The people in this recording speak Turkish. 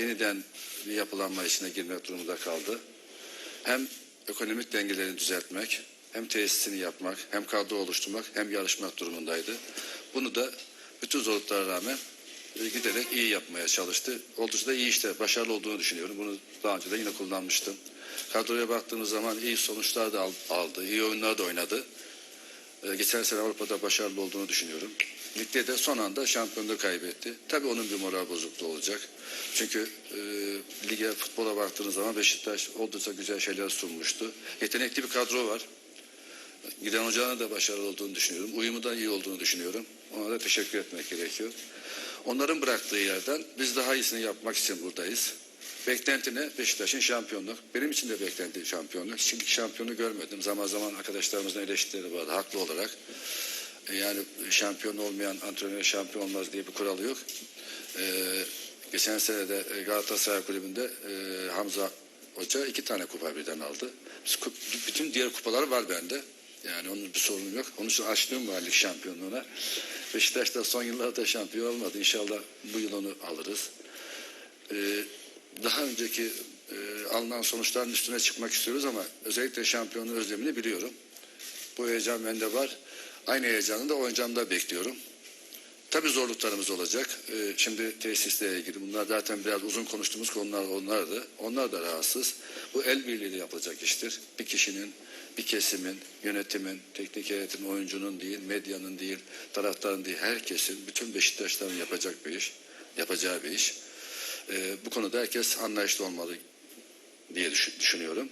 yeniden bir yapılanma içine girmek durumunda kaldı. Hem ekonomik dengelerini düzeltmek, hem tesisini yapmak, hem kadro oluşturmak, hem yarışmak durumundaydı. Bunu da bütün zorluklara rağmen e, giderek iyi yapmaya çalıştı. Oldukça da iyi işte, başarılı olduğunu düşünüyorum. Bunu daha önce de yine kullanmıştım. Kadroya baktığımız zaman iyi sonuçlar da al- aldı, iyi oyunlar da oynadı. Ee, Geçen sene Avrupa'da başarılı olduğunu düşünüyorum. Ligde de son anda şampiyonluğu kaybetti. Tabii onun bir moral bozukluğu olacak. Çünkü e, lige, futbola baktığınız zaman Beşiktaş oldukça güzel şeyler sunmuştu. Yetenekli bir kadro var. Giden hocanın da başarılı olduğunu düşünüyorum. Uyumu da iyi olduğunu düşünüyorum. Ona da teşekkür etmek gerekiyor. Onların bıraktığı yerden biz daha iyisini yapmak için buradayız. Beklenti ne? Beşiktaş'ın şampiyonluk. Benim için de beklenti şampiyonluk. Çünkü şampiyonu görmedim. Zaman zaman arkadaşlarımızın eleştirileri vardı haklı olarak. E, Yani şampiyon olmayan antrenör şampiyon olmaz diye bir kuralı yok. E, geçen sene de e, Galatasaray Kulübü'nde e, Hamza Hoca iki tane kupa birden aldı. Bütün diğer kupalar var bende. Yani onun bir sorunum yok. Onun için açlığım var lig şampiyonluğuna. Beşiktaş da son yıllarda şampiyon olmadı. İnşallah bu yıl onu alırız. Ee, daha önceki e, alınan sonuçların üstüne çıkmak istiyoruz ama özellikle şampiyonun özlemini biliyorum. Bu heyecan bende var. Aynı heyecanı da oyuncağımda bekliyorum. Tabii zorluklarımız olacak. Ee, şimdi tesisle ilgili bunlar zaten biraz uzun konuştuğumuz konular onlardı. Onlar da rahatsız. Bu el birliğiyle yapılacak iştir. Bir kişinin, bir kesimin, yönetimin, teknik heyetin, oyuncunun değil, medyanın değil, taraftarın değil, herkesin, bütün Beşiktaşların yapacak bir iş, yapacağı bir iş. Ee, bu konuda herkes anlayışlı olmalı diye düşün- düşünüyorum.